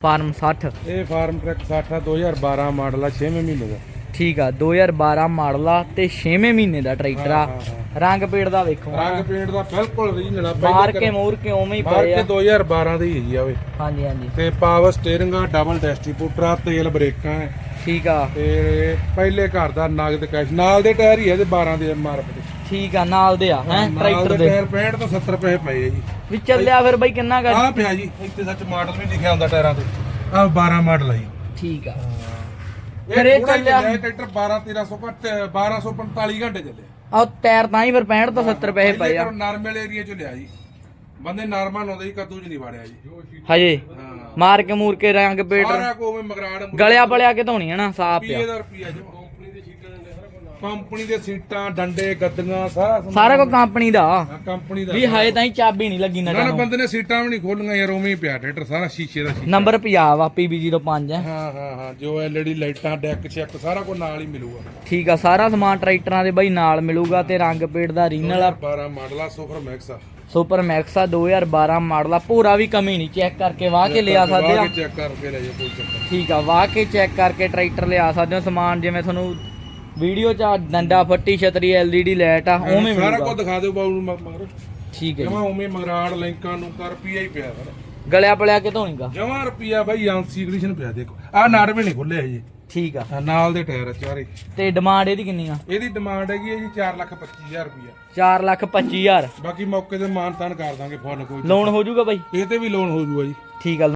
Farm 60 ਇਹ farm track 60 ਆ 2012 model ਆ 6ਵੇਂ ਮਹੀਨੇ ਦਾ। ਠੀਕ ਆ 2012 ਮਾਡਲ ਆ ਤੇ 6ਵੇਂ ਮਹੀਨੇ ਦਾ ਟਰੈਕਟਰ ਆ। ਹਾਂ, ਹਾਂ, ਰੰਗ ਪੇੜ ਦਾ ਵੇਖੋ। ਰੰਗ ਪੇਂਟ ਦਾ ਬਿਲਕੁਲ ਰੀਜਨਲ ਆ ਮਾਰ ਕੇ ਮੂਰ ਕੇ ਉਵੇਂ ਹੀ ਪਏ ਕੇ ਆ 2012 ਦੀ ਹੈਗੀ ਆ ਓਏ। ਹਾਂਜੀ ਹਾਂਜੀ। ਤੇ ਪਾਵਰ ਸਟੀਅਰਿੰਗ ਆ ਡਬਲ ਡਿਸਟ੍ਰੀਬਿਊਟਰ ਆ ਤੇਲ ਬ੍ਰੇਕਾਂ ਹੈ ਠੀਕ ਆ। ਤੇ ਪਹਿਲੇ ਘਰ ਦਾ ਨਗਦ ਕੈਸ਼ ਨਾਲ ਦੇ ਟਾਇਰ ਹੀ ਆ ਇਹਦੇ 12 ਦੇ ਐਮਆਰਐਫ ਠੀਕ ਆ ਨਾਲ ਦੇ ਆ ਹੈ ਟਰੈਕਟਰ ਦੇ ਦੇ। ਟਾਇਰ 65 ਤੋਂ 70 ਰੁਪਏ ਪਏ ਆ ਜੀ। ਵੀ ਚੱਲਿਆ ਫਿਰ ਬਾਈ ਕਿੰਨਾ ਗਾ ਆਹ ਪਿਆ ਜੀ ਇੱਥੇ ਸੱਚ ਮਾਡਲ ਵੀ ਲਿਖਿਆ ਹੁੰਦਾ ਟਾਇਰਾਂ ਤੇ। ਆਹ 12 ਮਾਡਲ ਆ ਜੀ। ਠੀਕ ਆ। ਫਿਰ ਇਹ ਹੀ ਚੱਲਿਆ- ਟਰੈਕਟਰ 12 1300 ਘੱਟ 1245 ਘੰਟੇ ਚੱਲਿਆ। ਆ ਟਾਇਰ ਤਾਂ ਹੀ ਫਿਰ 65 ਤੋਂ 70 ਪੈਸੇ ਪਏ ਆ। ਨਾਰਮਲ ਏਰੀਆ ਚ ਲਿਆ ਜੀ। ਬੰਦੇ ਨਾਰਮਲ ਹੁੰਦੇ ਜੀ ਕੱਦੂ ਚ ਨਹੀਂ ਵਾੜਿਆ ਜੀ। ਹਜੇ? ਹਾਂ। ਮਾਰ ਕੇ ਮੂਰ ਕੇ ਰੰਗ ਪੇੜ ਸਾਰਾ ਕੋਵੇਂ ਮਗਰਾੜ ਗਲਿਆ ਬਲਿਆ ਕੇ ਧੋਣੀ ਆ ਨਾ ਸਾਫ਼ ਰੁਪਏ ਆ ਦਾ ਰੁਪਿਆ ਜੀ। ਕੰਪਨੀ ਦੇ ਸੀਟਾਂ ਡੰਡੇ ਗੱਦੀਆਂ ਸਾਰਾ ਸਮਾਨ। ਸਾਰਾ ਕੋ ਕੰਪਨੀ ਦਾ? ਹਾਂ, ਕੰਪਨੀ ਦਾ ਵੀ ਹਜੇ ਤਾਂ ਹੀ ਚਾਬੀ ਨਹੀਂ ਲੱਗੀ ਨਾ ਨਾ ਨਾ। ਬੰਦੇ ਨੇ ਸੀਟਾਂ ਵੀ ਨਹੀਂ ਖੋਲੀਆਂ ਯਾਰ ਉਵੇਂ ਹੀ ਪਿਆ ਟਰੈਕਟਰ ਸਾਰਾ ਸ਼ੀਸ਼ੇ ਦਾ ਸ਼ੀਸ਼ਾ। ਨੰਬਰ ਪੰਜਾਬ ਆ PB05 ਹੈ। ਹਾਂ ਹਾਂ ਹਾਂ ਜੋ ਐਲਈਡੀ ਲਾਈਟਾਂ ਡੈਕ ਚੈੱਕ ਸਾਰਾ ਕੁਝ ਨਾਲ ਹੀ ਮਿਲੂਗਾ। ਠੀਕ ਆ ਸਾਰਾ ਸਮਾਨ ਟਰੈਕਟਰਾਂ ਦੇ ਬਾਈ ਨਾਲ ਮਿਲੂਗਾ ਤੇ ਰੰਗ ਪੇੜ ਦਾ ਰੀਨਲ ਆ 12 ਮਾਡਲ ਆ ਸੁਪਰ ਮੈਕਸ ਆ। ਸੁਪਰ ਮੈਕਸ ਆ 2012 ਮਾਡਲ ਆ ਪੂਰਾ ਵੀ ਕਮੀ ਨਹੀਂ ਚੈੱਕ ਕਰਕੇ ਵਾਹ ਕੇ ਲਿਆ ਸਕਦੇ ਆ। ਚੈੱਕ ਕਰਕੇ ਲੈ ਜਾ ਕੋਈ ਚੱਕਰ ਠੀਕ ਆ ਵਾਹ ਕੇ ਚੈੱਕ ਕਰਕੇ ਟਰੈਕਟਰ ਲਿਆ ਸਕਦੇ ਹੋ ਸਮਾਨ ਜਿਵੇਂ ਤੁਹਾਨੂੰ ਵੀਡੀਓ ਚ ਡੰਡਾ ਫੱਟੀ ਛਤਰੀ LED ਲਾਈਟ ਆ ਉਵੇਂ। ਸਾਰਾ ਮਿਲੂਗਾ। ਕੁਝ ਦਿਖਾ ਦਿਓ ਬਾਬੂ ਨੂੰ ਮ- ਮਗਰ ਠੀਕ ਹੈ ਜਮਾ ਉਵੇਂ ਮਗਰਾੜ ਲਿੰਕਾਂ ਨੂੰ ਕਰ ਰੁਪਿਆ ਹੀ ਪਿਆ। ਗਲਿਆ ਪਲਿਆ ਕੇ ਧੋਣੀਗਾ ਜਮਾ ਰੁਪਿਆ ਬਾਈ ਆਂਸੀ ਕੰਡੀਸ਼ਨ ਪਿਆ ਦੇਖੋ। ਆ ਨਾੜ ਵੀ ਨਹੀਂ ਖੁੱਲੇ ਜੀ ਠੀਕ ਆ। ਨਾਲ ਦੇ ਟਾਇਰ ਆ ਚਾਰੇ। ਤੇ ਡਿਮਾਂਡ ਇਹਦੀ ਕਿੰਨੀ ਆ? ਇਹਦੀ ਡਿਮਾਂਡ ਹੈਗੀ ਹੈ ਜੀ 425000 ਰੁਪਿਆ 4 ਲੱਖ 25000 ਬਾਕੀ ਮੌਕੇ ਤੇ ਮਾਨਤਾਨ ਕਰ ਦਾਂਗੇ ਫੁੱਲ ਕੋਈ। ਲੋਨ ਹੋ ਜਾਊਗਾ ਬਾਈ? ਇਹ ਤੇ ਵੀ ਲੋਨ ਹੋ ਜੂਗਾ ਜੀ। ਠੀਕ ਆ।